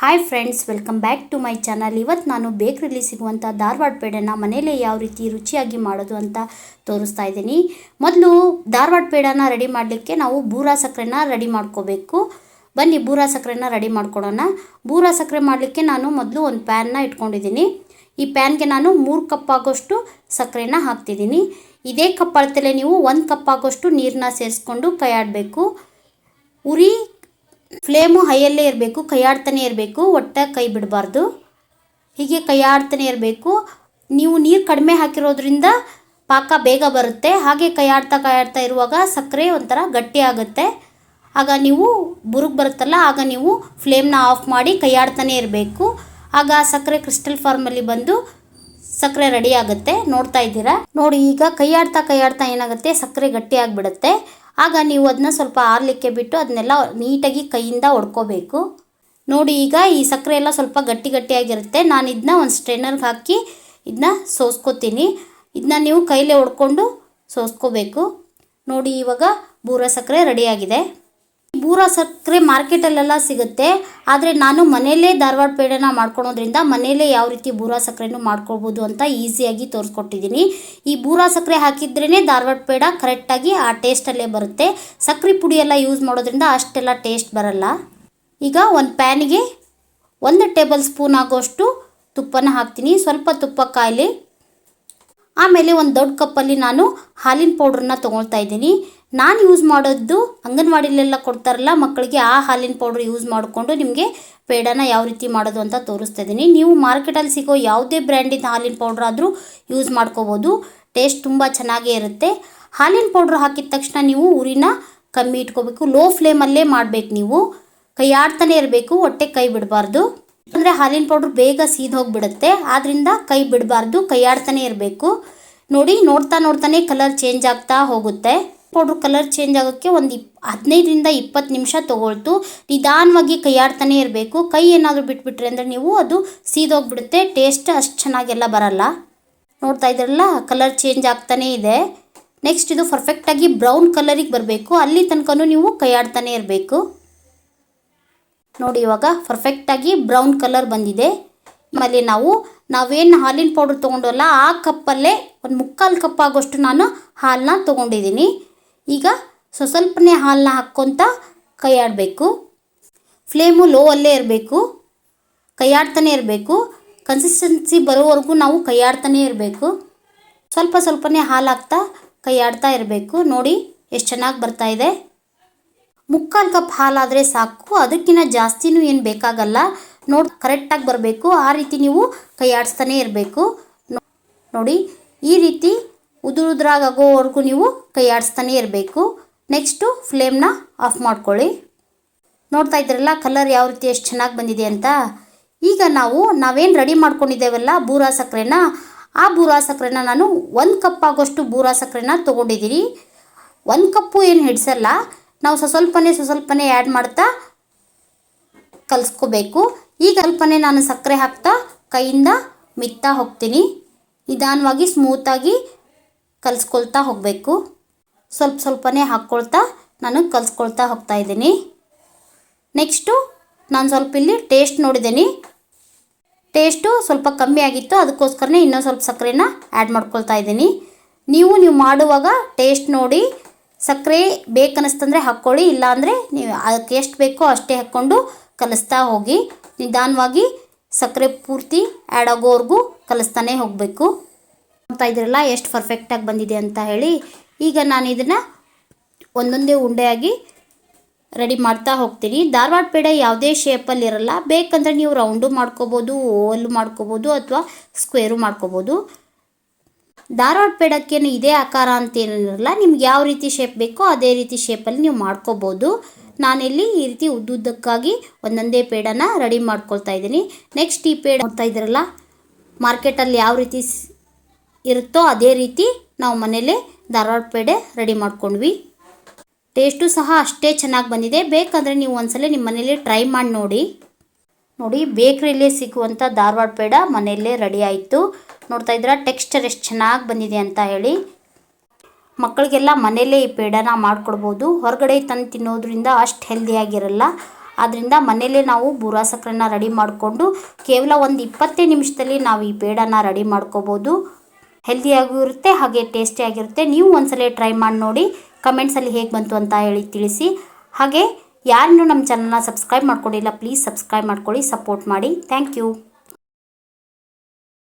Hi friends welcome back to my channel ಇವತ್ತು ನಾನು ಬೇಕ್ರಿಲಿ ಸಿಗುವಂಥ ಧಾರವಾಡ ಪೇಡನ ಮನೆಯಲ್ಲೇ ಯಾವ ರೀತಿ ರುಚಿಯಾಗಿ ಮಾಡೋದು ಅಂತ ತೋರಿಸ್ತಾ ಇದ್ದೀನಿ. ಮೊದಲು ಧಾರವಾಡ ಪೇಡನ ರೆಡಿ ಮಾಡಲಿಕ್ಕೆ ನಾವು ಬೂರಾ ಸಕ್ಕರೆನ ರೆಡಿ ಮಾಡ್ಕೋಬೇಕು. ಬನ್ನಿ ಬೂರಾ ಸಕ್ಕರೆನ ರೆಡಿ ಮಾಡ್ಕೊಳೋಣ ಬೂರಾ ಸಕ್ಕರೆ ಮಾಡಲಿಕ್ಕೆ ನಾನು ಮೊದಲು ಒಂದು ಪ್ಯಾನ್ನ ಇಟ್ಕೊಂಡಿದ್ದೀನಿ. ಈ ಪ್ಯಾನ್ಗೆ ನಾನು ಮೂರು ಕಪ್ ಆಗೋಷ್ಟು ಸಕ್ಕರೆನ ಹಾಕ್ತಿದ್ದೀನಿ. ಇದೇ ಕಪ್ ಅಳತೆಲೆ ನೀವು ಒಂದು ಕಪ್ ಆಗೋಷ್ಟು ನೀರನ್ನ ಸೇರಿಸ್ಕೊಂಡು ಕೈಯಾಡಬೇಕು. ಉರಿ ಫ್ಲೇಮು ಹೈಯಲ್ಲೇ ಇರಬೇಕು, ಕೈಯಾಡ್ತಾನೆ ಇರಬೇಕು, ಒಟ್ಟ ಕೈ ಬಿಡಬಾರ್ದು. ಹೀಗೆ ಕೈಯಾಡ್ತಾನೆ ಇರಬೇಕು. ನೀವು ನೀರು ಕಡಿಮೆ ಹಾಕಿರೋದ್ರಿಂದ ಪಾಕ ಬೇಗ ಬರುತ್ತೆ. ಹಾಗೆ ಕೈಯಾಡ್ತಾ ಕೈಯಾಡ್ತಾ ಇರುವಾಗ ಸಕ್ಕರೆ ಒಂಥರ ಗಟ್ಟಿ ಆಗುತ್ತೆ. ಆಗ ನೀವು ಬುರುಗ್ ಬರುತ್ತಲ್ಲ, ಆಗ ನೀವು ಫ್ಲೇಮ್ನ ಆಫ್ ಮಾಡಿ ಕೈಯಾಡ್ತಾನೆ ಇರಬೇಕು. ಆಗ ಸಕ್ಕರೆ ಕ್ರಿಸ್ಟಲ್ ಫಾರ್ಮಲ್ಲಿ ಬಂದು ಸಕ್ಕರೆ ರೆಡಿ ಆಗುತ್ತೆ. ನೋಡ್ತಾ ಇದ್ದೀರಾ? ನೋಡಿ, ಈಗ ಕೈಯಾಡ್ತಾ ಕೈಯಾಡ್ತಾ ಏನಾಗುತ್ತೆ? ಸಕ್ಕರೆ ಗಟ್ಟಿ ಆಗಿಬಿಡುತ್ತೆ. ಆಗ ನೀವು ಅದನ್ನ ಸ್ವಲ್ಪ ಆರ್ಲಿಕ್ಕೆ ಬಿಟ್ಟು ಅದನ್ನೆಲ್ಲ ನೀಟಾಗಿ ಕೈಯಿಂದ ಒಡ್ಕೋಬೇಕು. ನೋಡಿ, ಈಗ ಈ ಸಕ್ಕರೆ ಎಲ್ಲ ಸ್ವಲ್ಪ ಗಟ್ಟಿ ಗಟ್ಟಿಯಾಗಿರುತ್ತೆ. ನಾನು ಇದನ್ನ ಒಂದು ಸ್ಟ್ರೈನರ್ಗೆ ಹಾಕಿ ಇದನ್ನ ಸೋಸ್ಕೋತೀನಿ. ಇದನ್ನ ನೀವು ಕೈಲೇ ಹೊಡ್ಕೊಂಡು ಸೋಸ್ಕೋಬೇಕು. ನೋಡಿ, ಇವಾಗ ಬೂರ ಸಕ್ಕರೆ ರೆಡಿಯಾಗಿದೆ. ಬೂರ ಸಕ್ಕರೆ ಮಾರ್ಕೆಟಲ್ಲೆಲ್ಲ ಸಿಗುತ್ತೆ. ಆದರೆ ನಾನು ಮನೆಯಲ್ಲೇ ಧಾರವಾಡ ಪೇಡನ ಮಾಡ್ಕೊಳೋದ್ರಿಂದ ಮನೆಯಲ್ಲೇ ಯಾವ ರೀತಿ ಬೂರ ಸಕ್ಕರೆನೂ ಮಾಡ್ಕೊಳ್ಬೋದು ಅಂತ ಈಸಿಯಾಗಿ ತೋರಿಸ್ಕೊಟ್ಟಿದ್ದೀನಿ. ಈ ಬೂರ ಸಕ್ಕರೆ ಹಾಕಿದ್ರೇ ಧಾರವಾಡ ಪೇಡ ಕರೆಕ್ಟಾಗಿ ಆ ಟೇಸ್ಟಲ್ಲೇ ಬರುತ್ತೆ. ಸಕ್ಕರೆ ಪುಡಿ ಎಲ್ಲ ಯೂಸ್ ಮಾಡೋದ್ರಿಂದ ಅಷ್ಟೆಲ್ಲ ಟೇಸ್ಟ್ ಬರಲ್ಲ. ಈಗ ಒಂದು ಪ್ಯಾನಿಗೆ ಒಂದು ಟೇಬಲ್ ಸ್ಪೂನ್ ಆಗೋಷ್ಟು ತುಪ್ಪನ ಹಾಕ್ತೀನಿ. ಸ್ವಲ್ಪ ತುಪ್ಪ ಕಾಯಲಿ ಆಮೇಲೆ ಒಂದು ದೊಡ್ಡ ಕಪ್ಪಲ್ಲಿ ನಾನು ಹಾಲಿನ ಪೌಡ್ರನ್ನ ತೊಗೊಳ್ತಾ ಇದ್ದೀನಿ. ನಾನು ಯೂಸ್ ಮಾಡೋದು ಅಂಗನವಾಡಿಲೆಲ್ಲ ಕೊಡ್ತಾರಲ್ಲ ಮಕ್ಕಳಿಗೆ ಆ ಹಾಲಿನ ಪೌಡ್ರ್ ಯೂಸ್ ಮಾಡಿಕೊಂಡು ನಿಮಗೆ ಪೇಡನ ಯಾವ ರೀತಿ ಮಾಡೋದು ಅಂತ ತೋರಿಸ್ತಾ ಇದ್ದೀನಿ. ನೀವು ಮಾರ್ಕೆಟಲ್ಲಿ ಸಿಗೋ ಯಾವುದೇ ಬ್ರ್ಯಾಂಡಿನ ಹಾಲಿನ ಪೌಡ್ರ್ ಆದರೂ ಯೂಸ್ ಮಾಡ್ಕೋಬೋದು. ಟೇಸ್ಟ್ ತುಂಬ ಚೆನ್ನಾಗೇ ಇರುತ್ತೆ. ಹಾಲಿನ ಪೌಡ್ರ್ ಹಾಕಿದ ತಕ್ಷಣ ನೀವು ಉರಿನ ಕಮ್ಮಿ ಇಟ್ಕೋಬೇಕು. ಲೋ ಫ್ಲೇಮಲ್ಲೇ ಮಾಡಬೇಕು ನೀವು. ಕೈ ಆಡ್ತಾನೆ ಇರಬೇಕು, ಹೊಟ್ಟೆ ಕೈ ಬಿಡಬಾರ್ದು. ಅಂದರೆ ಹಾಲಿನ ಪೌಡ್ರ್ ಬೇಗ ಸೀದ್ ಹೋಗಿಬಿಡುತ್ತೆ. ಆದ್ದರಿಂದ ಕೈ ಬಿಡಬಾರ್ದು ಕೈ ಆಡ್ತಾನೆ ಇರಬೇಕು. ನೋಡಿ, ನೋಡ್ತಾ ನೋಡ್ತಾನೆ ಕಲರ್ ಚೇಂಜ್ ಆಗ್ತಾ ಹೋಗುತ್ತೆ. ಪೌಡ್ರ್ ಕಲರ್ ಚೇಂಜ್ ಆಗೋಕ್ಕೆ ಒಂದು ಇಪ್, ಹದಿನೈದರಿಂದ ಇಪ್ಪತ್ತು ನಿಮಿಷ ತೊಗೊಳ್ತು. ನಿಧಾನವಾಗಿ ಕೈ ಆಡ್ತಾನೆ ಇರಬೇಕು. ಕೈ ಏನಾದರೂ ಬಿಟ್ಬಿಟ್ರೆ ಅಂದರೆ ನೀವು ಅದು ಸೀದೋಗ್ಬಿಡುತ್ತೆ ಟೇಸ್ಟ್ ಅಷ್ಟು ಚೆನ್ನಾಗೆಲ್ಲ ಬರಲ್ಲ. ನೋಡ್ತಾ ಇದ್ರಲ್ಲ, ಕಲರ್ ಚೇಂಜ್ ಆಗ್ತಾನೇ ಇದೆ. ನೆಕ್ಸ್ಟ್ ಇದು ಪರ್ಫೆಕ್ಟಾಗಿ ಬ್ರೌನ್ ಕಲರಿಗೆ ಬರಬೇಕು. ಅಲ್ಲಿ ತನಕನೂ ನೀವು ಕೈ ಆಡ್ತಾನೆ ಇರಬೇಕು. ನೋಡಿ ಇವಾಗ ಪರ್ಫೆಕ್ಟಾಗಿ ಬ್ರೌನ್ ಕಲರ್ ಬಂದಿದೆ. ಆಮೇಲೆ ನಾವು, ನಾವೇನು ಹಾಲಿನ ಪೌಡ್ರ್ ತೊಗೊಂಡಲ್ಲ, ಆ ಕಪ್ಪಲ್ಲೇ ಒಂದು ಮುಕ್ಕಾಲು ಕಪ್ ಆಗೋಷ್ಟು ನಾನು ಹಾಲನ್ನ ತೊಗೊಂಡಿದ್ದೀನಿ. ಈಗ ಸ್ವ ಸ್ವಲ್ಪನೇ ಹಾಲನ್ನ ಹಾಕ್ಕೊತ ಕೈಯಾಡಬೇಕು. ಫ್ಲೇಮು ಲೋ ಅಲ್ಲೇ ಇರಬೇಕು. ಕೈಯಾಡ್ತಾನೆ ಇರಬೇಕು. ಕನ್ಸಿಸ್ಟೆನ್ಸಿ ಬರೋವರೆಗೂ ನಾವು ಕೈಯಾಡ್ತಾನೆ ಇರಬೇಕು. ಸ್ವಲ್ಪ ಸ್ವಲ್ಪನೇ ಹಾಲು ಹಾಕ್ತಾ ಕೈಯಾಡ್ತಾ ಇರಬೇಕು. ನೋಡಿ, ಎಷ್ಟು ಚೆನ್ನಾಗಿ ಬರ್ತಾ ಇದೆ. ಮುಕ್ಕಾಲು ಕಪ್ ಹಾಲಾದರೆ ಸಾಕು ಅದಕ್ಕಿಂತ ಜಾಸ್ತಿನೂ ಏನು ಬೇಕಾಗಲ್ಲ. ನೋಡಿ ಕರೆಕ್ಟಾಗಿ ಬರಬೇಕು, ಆ ರೀತಿ ನೀವು ಕೈ ಆಡಿಸ್ತಾನೆ ಇರಬೇಕು. ನೋಡಿ, ಈ ರೀತಿ ಉದುರುದ್ರಾಗೋವರೆಗೂ ನೀವು ಕೈ ಆಡಿಸ್ತಾನೆ ಇರಬೇಕು. ನೆಕ್ಸ್ಟು ಫ್ಲೇಮ್ನ ಆಫ್ ಮಾಡ್ಕೊಳ್ಳಿ. ನೋಡ್ತಾ ಇದ್ರಲ್ಲ, ಕಲರ್ ಯಾವ ರೀತಿ ಎಷ್ಟು ಚೆನ್ನಾಗಿ ಬಂದಿದೆ ಅಂತ. ಈಗ ನಾವು, ನಾವೇನು ರೆಡಿ ಮಾಡ್ಕೊಂಡಿದ್ದೇವಲ್ಲ ಬೂರಾ ಸಕ್ಕರೆನ, ಆ ಬೂರಾ ಸಕ್ಕರೆನ ನಾನು ಒಂದು ಕಪ್ ಆಗೋಷ್ಟು ಬೂರಾ ಸಕ್ಕರೆನ ತೊಗೊಂಡಿದ್ದೀನಿ ಒಂದು ಕಪ್ಪು ಏನು ಹಿಡಿಸಲ್ಲ ನಾವು ಸ್ವಸ್ವಲ್ಪನೇ ಸ್ವಲ್ಪನೇ ಸ್ವ ಸ್ವಲ್ಪನೇ ಆ್ಯಡ್ ಮಾಡ್ತಾ ಕಲಿಸ್ಕೋಬೇಕು. ಈಗ ಕಲ್ಪನೆ ನಾನು ಸಕ್ಕರೆ ಹಾಕ್ತಾ ಕೈಯಿಂದ ಮಿತ್ತಾ ಹೋಗ್ತೀನಿ. ನಿಧಾನವಾಗಿ ಸ್ಮೂತಾಗಿ ಕಲಿಸ್ಕೊಳ್ತಾ ಹೋಗಬೇಕು. ಸ್ವಲ್ಪ ಸ್ವಲ್ಪನೇ ಹಾಕ್ಕೊಳ್ತಾ ನಾನು ಕಲಿಸ್ಕೊಳ್ತಾ ಹೋಗ್ತಾ ಇದ್ದೀನಿ. ನೆಕ್ಸ್ಟು ನಾನು ಸ್ವಲ್ಪ ಇಲ್ಲಿ ಟೇಸ್ಟ್ ನೋಡಿದ್ದೀನಿ. ಟೇಸ್ಟು ಸ್ವಲ್ಪ ಕಮ್ಮಿ ಆಗಿತ್ತು, ಅದಕ್ಕೋಸ್ಕರನೇ ಇನ್ನೊಂದು ಸ್ವಲ್ಪ ಸಕ್ಕರೆನ ಆ್ಯಡ್ ಮಾಡ್ಕೊಳ್ತಾ ಇದ್ದೀನಿ. ನೀವು ನೀವು ಮಾಡುವಾಗ ಟೇಸ್ಟ್ ನೋಡಿ ಸಕ್ಕರೆ ಬೇಕನ್ನಿಸ್ತಂದರೆ ಹಾಕ್ಕೊಳ್ಳಿ, ಇಲ್ಲಾಂದರೆ ನೀವು ಅದಕ್ಕೆ ಎಷ್ಟು ಬೇಕೋ ಅಷ್ಟೇ ಹಾಕ್ಕೊಂಡು ಕಲಿಸ್ತಾ ಹೋಗಿ. ನಿಧಾನವಾಗಿ ಸಕ್ಕರೆ ಪೂರ್ತಿ ಆ್ಯಡ್ ಆಗೋವರೆಗೂ ಕಲಿಸ್ತಾನೆ ಹೋಗಬೇಕು. ನೋಡ್ತಾ ಇದ್ರಲ್ಲ ಎಷ್ಟು ಪರ್ಫೆಕ್ಟಾಗಿ ಬಂದಿದೆ ಅಂತ ಹೇಳಿ ಈಗ ನಾನು ಇದನ್ನು ಒಂದೊಂದೇ ಉಂಡೆಯಾಗಿ ರೆಡಿ ಮಾಡ್ತಾ ಹೋಗ್ತೀನಿ. ಧಾರವಾಡ ಪೇಡ ಯಾವುದೇ ಶೇಪಲ್ಲಿ ಇರಲ್ಲ. ಬೇಕಂದರೆ ನೀವು ರೌಂಡು ಮಾಡ್ಕೋಬೋದು ಓವಲ್ಲು ಮಾಡ್ಕೋಬೋದು ಅಥವಾ ಸ್ಕ್ವೇರು ಮಾಡ್ಕೋಬೋದು. ಧಾರವಾಡ ಪೇಡಕ್ಕೇನು ಇದೇ ಆಕಾರ ಅಂತೇನಿರಲ್ಲ, ನಿಮ್ಗೆ ಯಾವ ರೀತಿ ಶೇಪ್ ಬೇಕೋ ಅದೇ ರೀತಿ ಶೇಪಲ್ಲಿ ನೀವು ಮಾಡ್ಕೋಬೋದು. ನಾನಿಲ್ಲಿ ಈ ರೀತಿ ಉದ್ದುದ್ದಕ್ಕಾಗಿ ಒಂದೊಂದೇ ಪೇಡನ ರೆಡಿ ಮಾಡ್ಕೊಳ್ತಾ ಇದ್ದೀನಿ. ನೆಕ್ಸ್ಟ್ ಈ ಪೇಡ ನೋಡ್ತಾ ಇದ್ದೀರಲ್ಲ ಮಾರ್ಕೆಟಲ್ಲಿ ಯಾವ ರೀತಿ ಇರುತ್ತೋ ಅದೇ ರೀತಿ ನಾವು ಮನೇಲೇ ಧಾರವಾಡ ಪೇಡೆ ರೆಡಿ ಮಾಡ್ಕೊಂಡ್ವಿ ಟೇಸ್ಟು ಸಹ ಅಷ್ಟೇ ಚೆನ್ನಾಗಿ ಬಂದಿದೆ. ಬೇಕಂದರೆ ನೀವು ಒಂದ್ಸಲ ನಿಮ್ಮ ಮನೇಲಿ ಟ್ರೈ ಮಾಡಿ ನೋಡಿ. ನೋಡಿ, ಬೇಕ್ರಿಲೇ ಸಿಗುವಂಥ ಧಾರವಾಡ ಪೇಡ ಮನೆಯಲ್ಲೇ ರೆಡಿ ಆಯಿತು. ನೋಡ್ತಾ ಇದ್ದೀರಾ? ಟೆಕ್ಸ್ಚರ್ ಎಷ್ಟು ಚೆನ್ನಾಗಿ ಬಂದಿದೆ ಅಂತ ಹೇಳಿ. ಮಕ್ಕಳಿಗೆಲ್ಲ ಮನೆಯಲ್ಲೇ ಈ ಪೇಡನ ಮಾಡಿಕೊಡ್ಬೋದು. ಹೊರಗಡೆ ತಂದು ತಿನ್ನೋದ್ರಿಂದ ಅಷ್ಟು ಹೆಲ್ದಿಯಾಗಿರಲ್ಲ ಆದ್ದರಿಂದ ಮನೆಯಲ್ಲೇ ನಾವು ಬೂರಾ ಸಕ್ಕರೆನ ರೆಡಿ ಮಾಡಿಕೊಂಡು ಕೇವಲ ಒಂದು ಇಪ್ಪತ್ತೇ ನಿಮಿಷದಲ್ಲಿ ನಾವು ಈ ಪೇಡನ ರೆಡಿ ಮಾಡ್ಕೋಬೋದು. ಹೆಲ್ದಿಯಾಗೂ ಇರುತ್ತೆ, ಹಾಗೆ ಟೇಸ್ಟಿಯಾಗಿರುತ್ತೆ ನೀವು ಒಂದ್ಸಲ ಟ್ರೈ ಮಾಡಿ ನೋಡಿ ಕಮೆಂಟ್ಸಲ್ಲಿ ಹೇಗೆ ಬಂತು ಅಂತ ಹೇಳಿ ತಿಳಿಸಿ. ಹಾಗೆ ಯಾರನ್ನೂ ನಮ್ಮ ಚಾನಲ್ನ ಸಬ್ಸ್ಕ್ರೈಬ್ ಮಾಡ್ಕೊಂಡಿಲ್ಲ ಪ್ಲೀಸ್ ಸಬ್ಸ್ಕ್ರೈಬ್ ಮಾಡ್ಕೊಳ್ಳಿ ಸಪೋರ್ಟ್ ಮಾಡಿ. Thank you